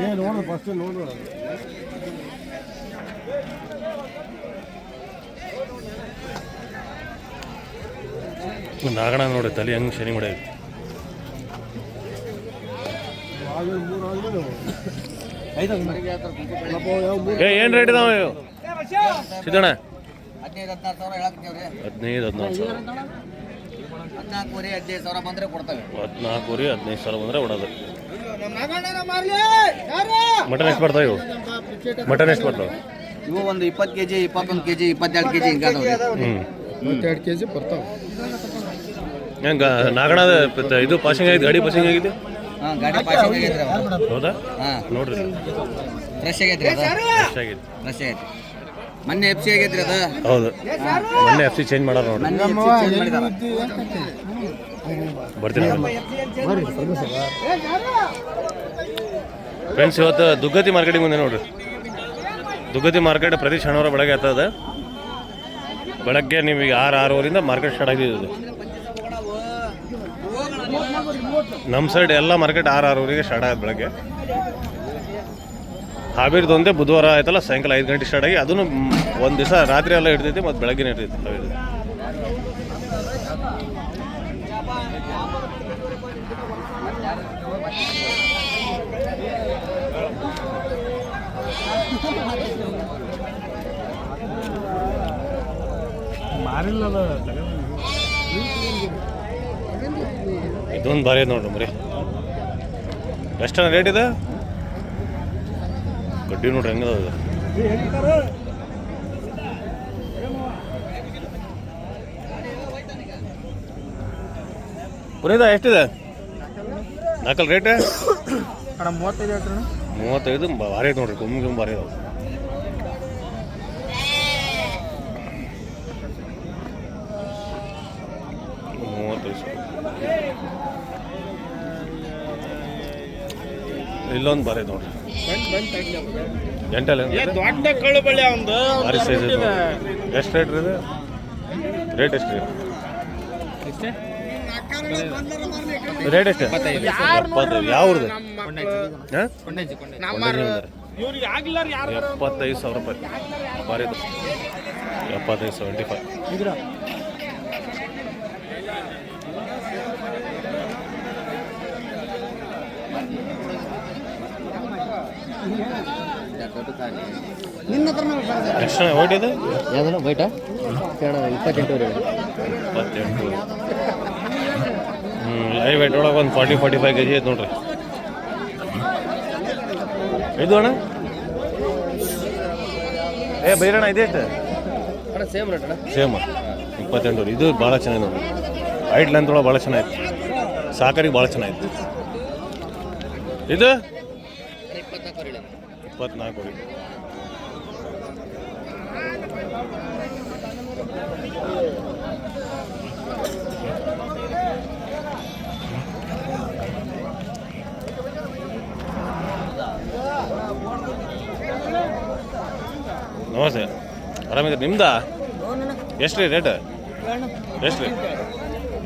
ಏ ನೋಡು ಫಸ್ಟ್ ನೋಡು. ನಾಗಣ ನೋಡಿ ತಲೆ ಹೆಂಗೆ ಶನಿ ಮಾಡ ಏನ್ ಮೂರು ಆದ್ಮೇಲೆ ಏ ಏನು ರೇಟ್ ಇದಾವೆ ಇವು? ಸಿದ್ದಣ್ಣ. ಹದಿನೈದು ಹದಿನಾರು ಸಾವಿರ. ಹೇಳಕತ್ತೀವ್ರಿ ಹದಿನೈದು ಸಾವಿರ ಹದಿನಾಲ್ಕೂವರೆ ಬಂದ್ರೆ ಕೊಡ್ತೇವೆ. ಹದಿನಾಲ್ಕು ರೀ ಹದಿನೈದು ಸಾವಿರ ಬಂದರೆ ಹೊಡೋದು ಮಟನ್ ಎಷ್ಟು ಬರ್ತಾವ ಇವು? ಮಟನ್ ಎಷ್ಟು ಬರ್ತಾವ? ಇವು ಒಂದು ಇಪ್ಪತ್ತು ಕೆ ಜಿ ಇಪ್ಪತ್ತೊಂದು ಕೆ ಜಿ ಇಪ್ಪತ್ತೆರಡು ಕೆ ಜಿ ಹಿಂಗ ಹ್ಞೂ ಮೂವತ್ತೆರಡು ಕೆ ಜಿ ಬರ್ತಾವೆ. ಹೆಂಗೆ ನಾಗಣದ ಇದು ಪಾಸಿಂಗ್ ಆಗಿದೆ ಗಾಡಿ ಪಾಸಿಂಗ್ ಆಗಿದೆ ಹಾಂ ಗಾಡಿ ಪಾಸಿಂಗ್ ಆಗಿದ್ರೆ ಹೌದಾ? ಹಾಂ. ನೋಡ್ರಿ ಫ್ರೆಶ್ ಆಗೈತೆ ಫ್ರೆಶ್ ಆಗೈತೆ ಫ್ರೆಶ್ ಆಗೈತಿ ಮೊನ್ನೆ ಎಫ್ ಸಿ ಆಗೈತ್ರಿ ಅದು. ಹೌದು. ಮೊನ್ನೆ ಎಫ್ ಸಿ ಚೇಂಜ್ ಮಾಡೋರು ನೋಡ್ರಿ. ಫ್ರೆಂಡ್ಸ್ ಇವತ್ತು ದುಗ್ಗತಿ ಮಾರ್ಕೆಟಿಂಗ್ ಮುಂದೆ ನೋಡ್ರಿ. ದುಗ್ಗತಿ ಮಾರ್ಕೆಟ್ ಪ್ರತಿ ಶನಿವಾರ ಬೆಳಗ್ಗೆ ಆಗ್ತದೆ ಬೆಳಗ್ಗೆ ನಿಮಗೆ ಆರು ಆರೂವರಿಂದ ಮಾರ್ಕೆಟ್ ಸ್ಟಾರ್ಟ್ ಆಗಿದೆ ನಮ್ಮ ಸೈಡ್ ಎಲ್ಲ ಮಾರ್ಕೆಟ್ ಆರು ಆರೂವರೆಗೆ ಸ್ಟಾರ್ಟ್ ಆಗುತ್ತೆ ಬೆಳಗ್ಗೆ. ಹಾವೇರಿದು ಒಂದೇ ಬುಧವಾರ ಆಯ್ತಲ್ಲ ಸಾಯಂಕಾಲ ಐದು ಗಂಟೆ ಸ್ಟಾರ್ಟ್ ಆಗಿ ಅದನ್ನು ಒಂದು ದಿವಸ ರಾತ್ರಿ ಎಲ್ಲ ಇಡ್ತೈತಿ ಮತ್ತು ಬೆಳಗ್ಗೆ ಇರ್ತೈತಿ ಹಾವೇರಿ. ಇದೊಂದು ಬಾರಿ ಐತೆ ನೋಡ್ರಿ ಮರಿ. ಎಷ್ಟನ ರೇಟ್ ಇದೆ? ಗಡ್ಡಿ ನೋಡ್ರಿ ಹೆಂಗದ ಇದು. ಪುನೀತ ಎಷ್ಟಿದೆ? ನಾಲ್ಕಲ್ ರೇಟ್ ಅಣ್ಣ ಮೂವತ್ತೈದು ಹೇಳ್ತಾನೆ ಮೂವತ್ತೈದು ಬಾರಿ ಭಾರಿ ಐತೆ ನೋಡ್ರಿ ಗುಮ್ ಗುಮ್ ಭಾರಿ ಅದಾವ ಮೂವತ್ತೈದು ಸಾವಿರ ಇಲ್ಲೊಂದು ಬರೀ ನೋಡ್ರಿ ಎಂಟಲ್ಲ ದೊಡ್ಡ ಕಳ್ಳು ಬಳ್ಳಿ ಒಂದು ಭಾರಿ ಸೈಜ್ ಎಷ್ಟು ರೇಟ್ ರೀ ಇದು? ರೇಟ್ ಎಷ್ಟು ರೀ ರೇಟ್ ಎಷ್ಟು ಎಪ್ಪತ್ತೈದು. ಯಾವ ಊರ್ದು ಹಾಂ? ಇವ್ರಿಗೆ ಯಾರು ಎಪ್ಪತ್ತೈದು ಸಾವಿರ ರೂಪಾಯಿ. ಭಾರಿ ಇದು. ಎಪ್ಪತ್ತೈದು ಸೆವೆಂಟಿ ಫೈವ್ ಎಷ್ಟು ಇದೆ? ಇಪ್ಪತ್ತೆಂಟು ಇಪ್ಪತ್ತೆಂಟು. ಹ್ಞೂ ಲೈವ್ ವೇಟ್ ಒಳಗೆ ಒಂದು forty forty five K G ಐತೆ ನೋಡ್ರಿ. ಇದು ಅಣ್ಣ? ಏ ಬೈರಣ್ಣ ಇದೆಷ್ಟು ಅಣ್ಣ ಸೇಮ್ ರೇಟ್ ಅಣ್ಣ. ಸೇಮ್. ಇಪ್ಪತ್ತೆಂಟು ಇದು ಭಾಳ ಚೆನ್ನಾಗಿ ನೋಡಿ ಹೈಟ್ ಲೆಂತ್ ಒಳಗೆ ಭಾಳ ಚೆನ್ನಾಗಿತ್ತು ಸಾಕರಿಗೆ ಭಾಳ ಚೆನ್ನಾಗಿತ್ತು ಇದು? ಇಪ್ಪತ್ನಾಲ್ಕು ನಮಸ್ತೆ. ಆರಾಮಿದ್ರಿ ನಿಮ್ದಾ? ಎಷ್ಟು ರೀ ರೇಟ್? ಎಷ್ಟು ರೀ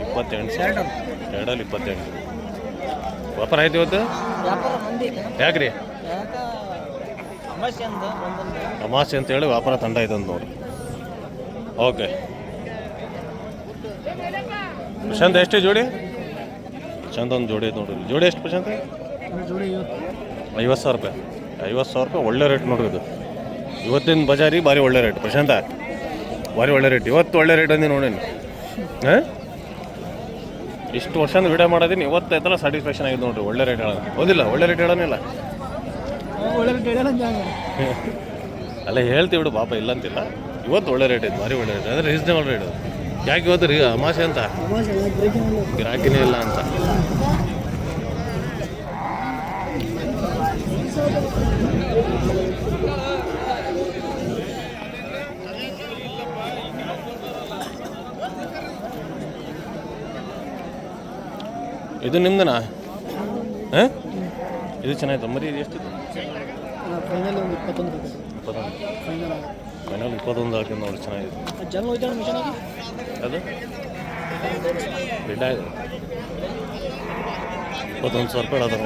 ಇಪ್ಪತ್ತೆಂಟು ಎರಡಲ್ಲಿ ಇಪ್ಪತ್ತೆಂಟು. ವ್ಯಾಪಾರ ಆಯ್ತು ಇವತ್ತು? ಯಾಕ್ರಿ? ಅಮಾಸೆ ಅಂತ ಹೇಳಿ ವ್ಯಾಪಾರ ತಂಡ ಇದೆ ನೋಡಿ. ಓಕೆ ಪ್ರಶಾಂತ್, ಎಷ್ಟು ಜೋಡಿ? ಪ್ರಶಾಂತ್ ಒಂದು ಜೋಡಿ ನೋಡಿ. ಜೋಡಿ ಎಷ್ಟು ಪ್ರಶಾಂತ್? ಐವತ್ತು ಸಾವಿರ ರೂಪಾಯಿ. ಐವತ್ತು ಸಾವಿರ ರೂಪಾಯಿ ಒಳ್ಳೆ ರೇಟ್ ನೋಡ್ರಿ ಇದು. ಇವತ್ತಿನ ಬಜಾರಿ ಭಾರಿ ಒಳ್ಳೆ ರೇಟ್. ಪ್ರಶಾಂತ, ಭಾರಿ ಒಳ್ಳೆ ರೇಟ್. ಇವತ್ತು ಒಳ್ಳೆ ರೇಟ್ ಅಂದಿ ನೋಡಿ ಹಾಂ? ಇಷ್ಟು ವರ್ಷ ವಿಡಿಯೋ ಮಾಡೋದೀನಿ ಇವತ್ತು ಐತಲ್ಲ? ಸ್ಯಾಟಿಸ್ಫ್ಯಾಕ್ಷನ್ ಆಗಿದೆ ನೋಡಿರಿ ಒಳ್ಳೆ ರೇಟ್ ಹೇಳೋದು. ಹೌದಿಲ್ಲ? ಒಳ್ಳೆ ರೇಟ್ ಹೇಳೋನಿಲ್ಲ ಅಲ್ಲ ಹೇಳ್ತೀವಿ ಬಿಡು ಪಾಪ ಇಲ್ಲ ಅಂತಿಲ್ಲ ಇವತ್ತು ಒಳ್ಳೆ ರೇಟ್ ಐತೆ ಭಾರಿ ಒಳ್ಳೆ ರೇಟ್ ಅಂದರೆ ರೀಸನೇಬಲ್ ರೇಟ್ ಯಾಕೆ ಇವತ್ತು ರೀ ಅಮಾಸೆ ಅಂತ? ಗಿರಾಕಿನೇ ಇಲ್ಲ ಅಂತ. ಇದು ನಿಮ್ದನಾ? ಹಾಂ? ಇದು ಚೆನ್ನಾಗಿತ್ತು ಮರಿ ಇದು ಎಷ್ಟಿತ್ತು? ಫೈನಲ್ ಒಂದು ಇಪ್ಪತ್ತೊಂದು ಫೈನಲ್ ಫೈನಲ್ ಇಪ್ಪತ್ತೊಂದು ಹಾಕಿ ನೋಡಿ ಚೆನ್ನಾಗಿದೆ. ಜನ ಪದೊಂದು ಮಿಷನ್ ಅದು ರೆಡ್ ಇಪ್ಪತ್ತೊಂದು ಸಾವಿರ ರೂಪಾಯಿ ಅದ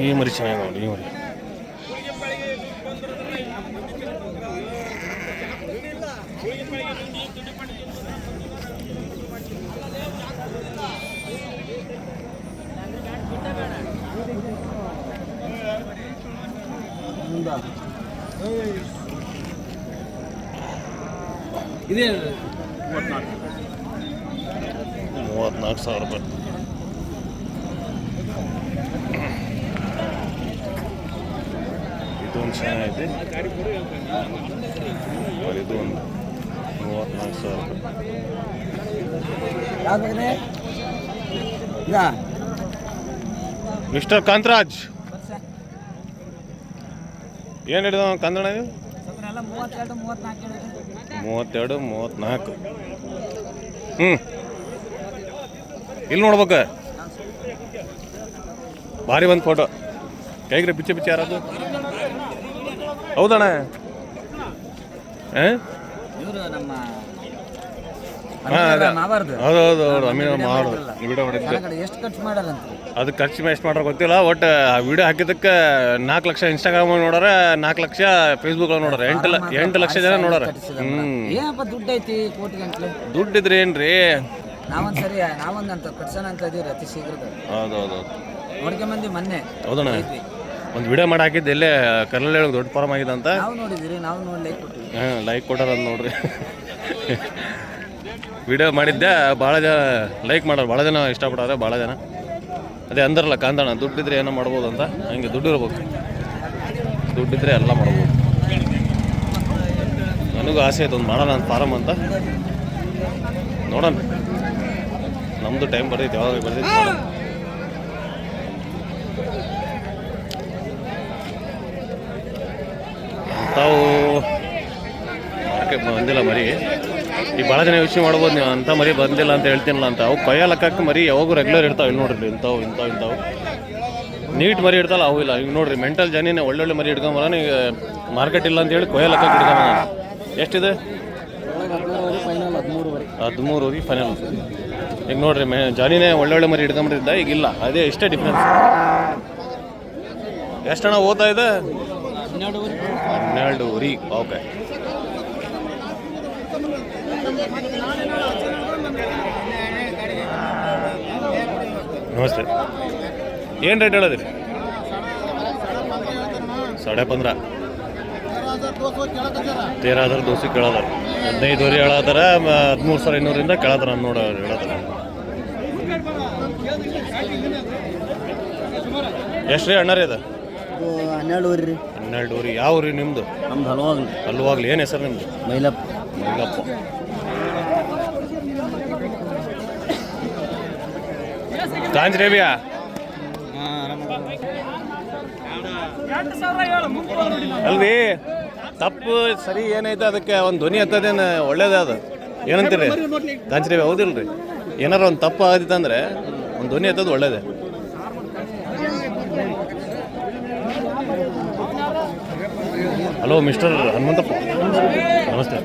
ಈ ಮರಿ ಚೆನ್ನಾಗಿ ನೋಡಿ ಈ ಮರಿ. ಇದೇ. ಮೂವತ್ತ್ನಾಲ್ಕು ಸಾವಿರ ರೂಪಾಯಿ. ಇದೊಂದು ಚೆನ್ನಾಗೈತೆ ಇದು ಒಂದು ಮೂವತ್ತ್ನಾಲ್ಕು ಸಾವಿರ ರೂಪಾಯಿ. ಮಿಸ್ಟರ್ ಕಾಂತರಾಜ್. ಏನು ಹಿಡಿದ ಕಂದಣ ಇದು? ಎಲ್ಲ ಮೂವತ್ತೆರಡು ಮೂವತ್ನಾಲ್ಕು ಮೂವತ್ತೆರಡು ಮೂವತ್ತ್ನಾಲ್ಕು ಹ್ಞೂ ಇಲ್ಲಿ ನೋಡ್ಬೇಕು. ಭಾರಿ ಒಂದು ಫೋಟೋ ಕೈಗ್ರೆ ಪಿಚ್ಚೆ ಪಿಚ್ಚೆ ಯಾರದು ಹೌದಣ್ಣ. ಹಾಂ ಇವರು ನಮ್ಮ ಹಾಂ ಅದೇ ಮಾವಾರ್ದು ಹೌದು ಹೌದು ಹೌದು ಅಮೀನ ಮಾಡೋದು ವಿಡಿಯೋ ಮಾಡಿದ್ದೆ ಎಷ್ಟು ಖರ್ಚು ಮಾಡಾರಂತ? ಅದು ಖರ್ಚು ಎಷ್ಟು ಮಾಡ್ರ ಗೊತ್ತಿಲ್ಲ ಒಟ್ಟು ಆ ವಿಡಿಯೋ ಹಾಕಿದಕ್ಕೆ ನಾಲ್ಕು ಲಕ್ಷ ಇನ್ಸ್ಟಾಗ್ರಾಮ್ ನೋಡಾರ ನಾಲ್ಕು ಲಕ್ಷ ಫೇಸ್ಬುಕ್ ನೋಡಾರ ಎಂಟು ಎಂಟು ಲಕ್ಷ ಜನ ನೋಡಾರ. ಏನಪ್ಪ ದುಡ್ಡು ಐತಿ ಕೋಟಿ ಗಂಟ್ಲೆ? ಏನ್ರಿ? ನಾವೊಂದ್ ಸರಿ ನಾವೊಂದ್ ಅಂತ ಕಟ್ಸೋಣ ಅಂತ ಇದೀವಿ ಅತಿ ಶೀಘ್ರದ ಹೌದು. ಹೌದು ಮೊನ್ನೆ. ಹೌದಣ್ಣ. ಒಂದು ವಿಡಿಯೋ ಮಾಡಿ ಹಾಕಿದ್ದು ಎಲ್ಲೇ ಕರ್ನಲ್ಲಿ ದೊಡ್ಡ ಫಾರಮ್ ಆಗಿದೆ ಅಂತ. ನಾವು ನೋಡಿದಿರಿ ನಾವು ನೋಡಿ ಲೈಕ್ ಕೊಟ್ಟಿವಿ ಹಾಂ ಲೈಕ್ ಕೊಟ್ಟಾರ ನೋಡ್ರಿ. ವಿಡಿಯೋ ಮಾಡಿದ್ದೆ, ಭಾಳ ಜನ ಲೈಕ್ ಮಾಡೋರು, ಭಾಳ ಜನ ಇಷ್ಟಪಡೋರೆ, ಭಾಳ ಜನ. ಅದೇ ಅಂದ್ರಲ್ಲ ಕಾಂತಣ್ಣ ದುಡ್ಡಿದ್ರೆ ಏನೋ ಮಾಡ್ಬೋದು ಅಂತ, ಹಂಗೆ ದುಡ್ಡು ಇರ್ಬೇಕು. ದುಡ್ಡಿದ್ರೆ ಎಲ್ಲ ಮಾಡ್ಬೋದು. ನನಗೂ ಆಸೆ ಆಯ್ತು ಒಂದು ಮಾಡೋಣ ಅಂತ ಫಾರಮ್ ಅಂತ. ನೋಡೋಣ. ನಮ್ಮದು ಟೈಮ್ ಬರ್ತೈತೆ ಯಾವಾಗ ಬರ್ತೈತೆ ತಾವು ಮಾರ್ಕೆಟ್ ಬಂದಿಲ್ಲ ಮರಿ. ಈಗ ಭಾಳ ಜನ ಯೋಚನೆ ಮಾಡ್ಬೋದು ನೀವು ಅಂಥ ಮರಿ ಬಂದಿಲ್ಲ ಅಂತ ಹೇಳ್ತೀನಲ್ಲ ಅಂತ. ಅವು ಕೊಯ್ಯ ಲೆಕ್ಕಕ್ಕೆ ಮರಿ ಯಾವಾಗೂ ರೆಗ್ಯುಲರ್ ಇರ್ತಾವೆ. ಇಲ್ಲಿ ನೋಡ್ರಿ, ಇಂಥವು ಇಂಥವು ಇಂಥವು. ನೀಟ್ ಮರಿ ಇಡ್ತಲ್ಲ ಅವು ಇಲ್ಲ. ಈಗ ನೋಡ್ರಿ ಮೆಂಟಲ್ ಜನಿನೇ ಒಳ್ಳೊಳ್ಳೆ ಮರಿ ಇಟ್ಕೊಂಬರೋಣ ಈಗ ಮಾರ್ಕೆಟ್ ಇಲ್ಲ ಅಂತ ಹೇಳಿ ಕೊಯ್ಯ ಲೆಕ್ಕಕ್ಕೆ ಇಟ್ಕೊಂಬ ಎಷ್ಟಿದೆ? ಹದಿಮೂರು ಹದಿಮೂರುವರೆ ಹದಿಮೂರುವರೆಗೆ ಫೈನಲ್ ಈಗ ನೋಡ್ರಿ, ಮೇ ಜಾನಿನೇ ಒಳ್ಳೊಳ್ಳೆ ಮರಿ ಹಿಡ್ಕೊಂಬಿಟ್ಟಿದ್ದ ಈಗ ಇಲ್ಲ. ಅದೇ ಇಷ್ಟೇ ಡಿಫ್ರೆನ್ಸ್ ಎಷ್ಟಣ್ಣ ಓದ್ತಾ ಇದೆ? ಹನ್ನೆರಡುವರೆ. ಓಕೆ ನಮಸ್ತೆ. ಏನು ರೇಟ್ ಹೇಳೋದ್ರಿ ಸಾಡೆ ಪಂದ್ರ. ತೇರ ಹಜಾರ ದೋಸೆ ಕೇಳದಾರ ಹದಿನೈದುವರೆ ಹೇಳತ್ತಾರ ಹದಿಮೂರು ಸಾವಿರ ಇನ್ನೂರಿಂದ ಕೇಳತ್ತಾರ ನೋಡ ಹೇಳತ್ತಾರ ಎಷ್ಟು ರೀ ಅಣ್ಣ ರೀ ಅದು ಹನ್ನೆರಡುವರೆ ರೀ. ಹನ್ನೆರಡುವರೆ ಯಾವ ರೀ ನಿಮ್ಮದು ನಮ್ದು ಹಲವಾಗ್ಲಿ. ಹಲವಾಗ್ಲಿ. ಏನು ಹೆಸರು ನಿಮ್ಮದು ಮೈಲಪ್ಪ. ಮೈಲಪ್ಪ. ಕಾಂಜ್ರೇಬಿಯಾ ಅಲ್ರಿ ತಪ್ಪು ಸರಿ ಏನೈತೆ ಅದಕ್ಕೆ ಒಂದು ಧ್ವನಿ ಹತ್ತದೇನು ಒಳ್ಳೇದೇ ಅದು. ಏನಂತೀರಿ? ಕಾಂಚ್ರೇಬಿ ಹೌದಿಲ್ರಿ? ಏನಾರು ಒಂದು ತಪ್ಪು ಆಗಿತ್ತಂದ್ರೆ ಒಂದು ಧ್ವನಿ ಹತ್ತದು ಒಳ್ಳೇದೇ. Hello mister Hanumanthappa. ನಮಸ್ತೆ.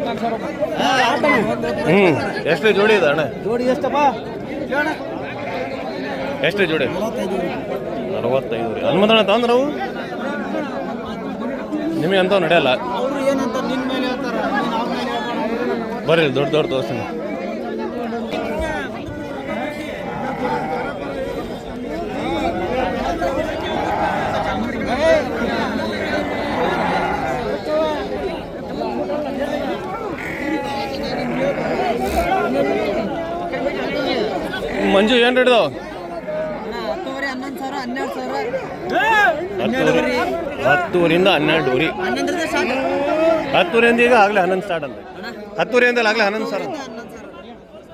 ಹ್ಞೂ ಎಷ್ಟು ಜೋಡಿ ಇದೆ ಅಣ್ಣ? ಜೋಡಿ ಎಷ್ಟಪ್ಪ? ಎಷ್ಟು ಜೋಡಿ? ಅರವತ್ತೈದು ರೀ. ಹನುಮಂತಣ್ಣ ತಂದ್ರೆ ಅವು ನಿಮಗೆ ಅಂತ ನಡೆಯಲ್ಲ. ಬರ್ರಿ, ದೊಡ್ಡ ದೊಡ್ಡ ತೋರಿಸ್ತೀನಿ. ಮಂಜು ಏನು ರೇಟ್ ಇದಾವ? ಸಾವಿರ. ಹನ್ನೆರಡು ಊರಿ ಹತ್ತೂರಿಂದ ಈಗ ಆಗಲೇ ಹನ್ನೊಂದು ಸ್ಟಾರ್ಟ್ ಅಂತ ಹತ್ತೂರಿಂದ ಆಗಲೇ ಹನ್ನೊಂದು ಸಾವಿರ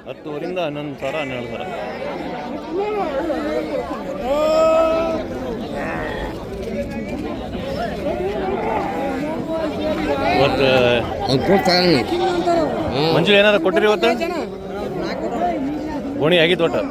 ಹತ್ತೂರಿಂದ ಹನ್ನೊಂದು ಸಾವಿರ. ಹನ್ನೆರಡು ಸಾವಿರ. ಇವತ್ತು ಮಂಜು ಏನಾರ ಕೊಟ್ಟಿರಿ ಇವತ್ತು? ಗೋಣಿ ಆಗಿತ್ತು ಒಟ್ಟು.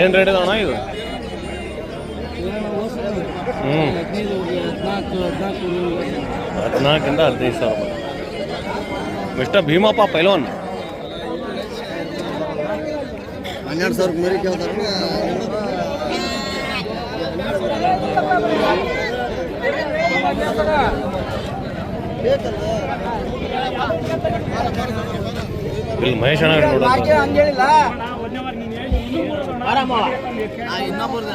ಏನು ರೇಟ್ ಇದಾವಣ ಇದು? ಹ್ಞೂ ಹದಿನಾಲ್ಕಿಂದ ಹದಿನೈದು ಸಾವಿರ ರೂಪಾಯಿ ಮಿಸ್ಟರ್ ಭೀಮಪ್ಪ ಪೈಲೋನ್ ಹನ್ನೆರಡು ಸಾವಿರ ಮರಿ ಕೇಳ್ತಾರೆ. ಇಲ್ಲಿ ಮಹೇಶ್ ಅಣ್ಣ ನೋಡ ಹಂಗೇಳಿಲ್ಲ ಇನ್ನೊಬ್ಬರು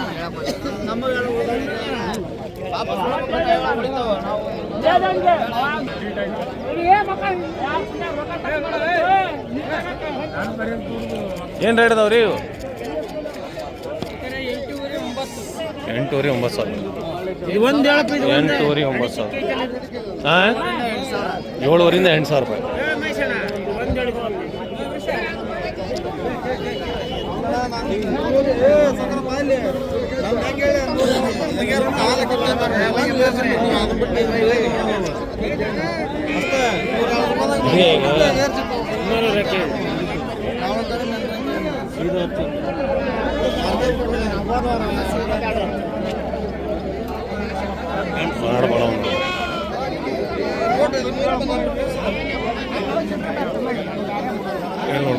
ಏನು ರೇಟ್ ಅದಾವ್ರಿ ಎಂಟೂವರೆ ಒಂಬತ್ತು ಸಾವಿರ ಎಂಟೂವರೆ ಒಂಬತ್ತು ಸಾವಿರ. ಹಾಂ ಏಳುವರಿಂದ ಎಂಟು ಸಾವಿರ ರೂಪಾಯಿ. ಇದೆ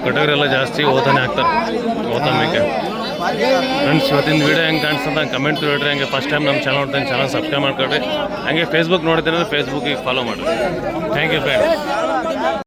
ಏನ್ ನೋಡ್ ಕಟಗರಿ ಎಲ್ಲ ಜಾಸ್ತಿ ಓತಾನೆ ಆಗ್ತಾರೆ ಓತಾ ಮೇಕೆ ಫ್ರೆಂಡ್ಸ್ ಇವತ್ತಿನ ವಿಡಿಯೋ ಹೆಂಗೆ ಕಾಣಿಸ್ತಂತ ಕಮೆಂಟ್ ಹೇಳ್ರಿ ಹಂಗೆ ಫಸ್ಟ್ ಟೈಮ್ ನಮ್ಮ ಚಾನಲ್ ನೋಡ್ತೀನಿ ಚಾನಲ್ ಸಬ್ಸ್ಕ್ರೈಬ್ ಮಾಡ್ಕೊಳ್ರಿ. ಹಂಗೆ ಫೇಸ್ಬುಕ್ ನೋಡಿದ್ರೆ ಅಂದ್ರೆ ಫೇಸ್ಬುಕ್ಕಿಗೆ ಫಾಲೋ ಮಾಡಿರಿ. Thank you friend